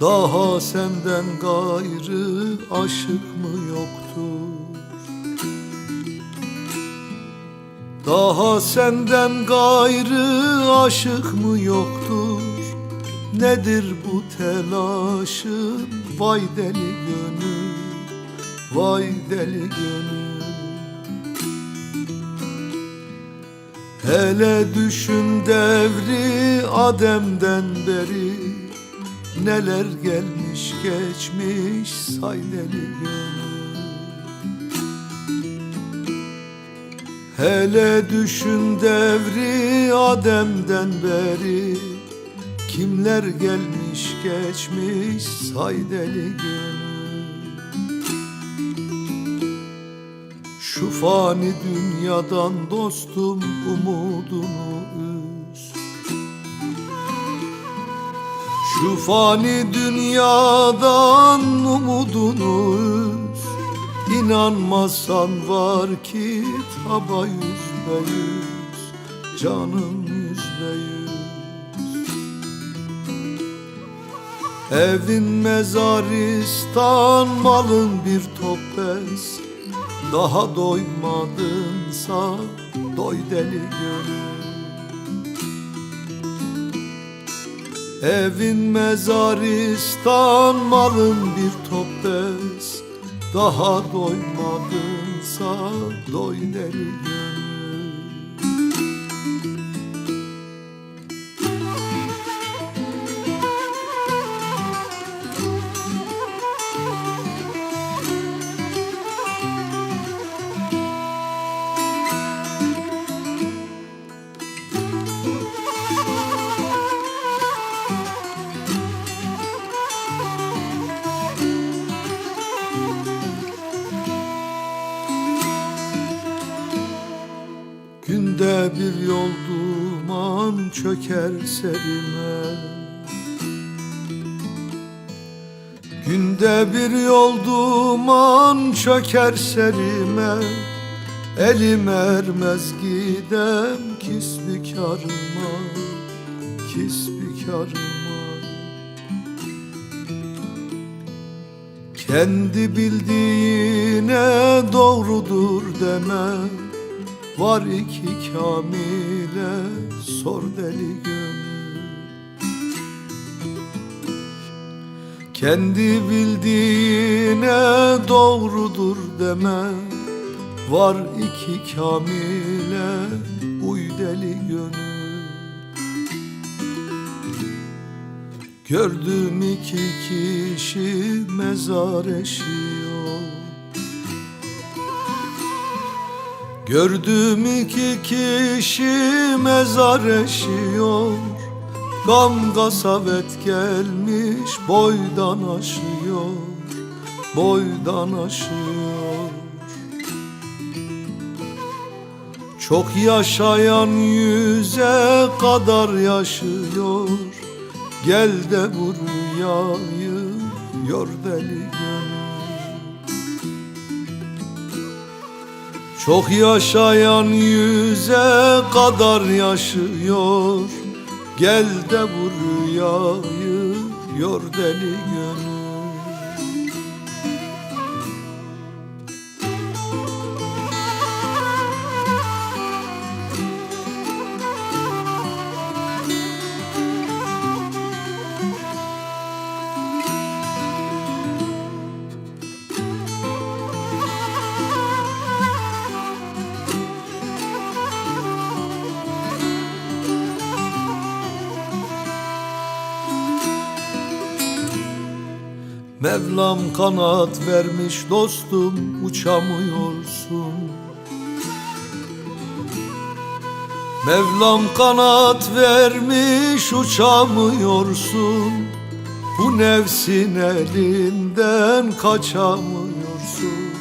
Daha senden gayrı aşık mı yoktur? Daha senden gayrı aşık mı yoktur? Nedir bu telaşın vay deli gönül Vay deli gönül Hele düşün devri Adem'den beri Neler gelmiş geçmiş say deli Hele düşün devri Adem'den beri. Kimler gelmiş geçmiş say deli Şu fani dünyadan dostum umudunu Şu fani dünyadan umudunu üz var ki taba yüzde yüz Canım yüzde yüz Evin mezaristan malın bir top bez Daha doymadınsa doy deli gönül Evin mezaristan malın bir top bez Daha doymadınsa doy deli Günde bir yol duman çöker serime. Günde bir yol duman çöker serime. Elim ermez gidem kisbikarıma Kisbikarıma. Kendi bildiğine doğrudur deme Var iki kamile sor deli gönül. Kendi bildiğine doğrudur deme. Var iki kamile uy deli gönül. Gördüm iki kişi mezar eşiyor Gördüm iki kişi mezar eşiyor. Gam kasavet gelmiş boydan aşıyor. Boydan aşıyor. Çok yaşayan yüze kadar yaşıyor. Gel de bu rüyayı yor deli gönül Çok yaşayan yüze kadar yaşıyor. Gel de bu rüyayı yor deli Mevlam kanat vermiş dostum uçamıyorsun. Mevlam kanat vermiş uçamıyorsun. Bu nefsin elinden kaçamıyorsun.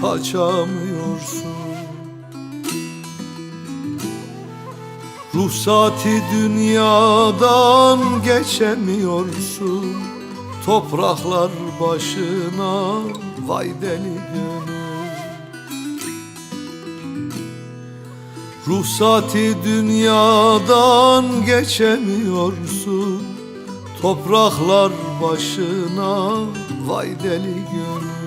Kaçamıyorsun. Ruhsati dünyadan geçemiyorsun Topraklar başına vay deli gönül. Ruhsati dünyadan geçemiyorsun Topraklar başına vay deli gönül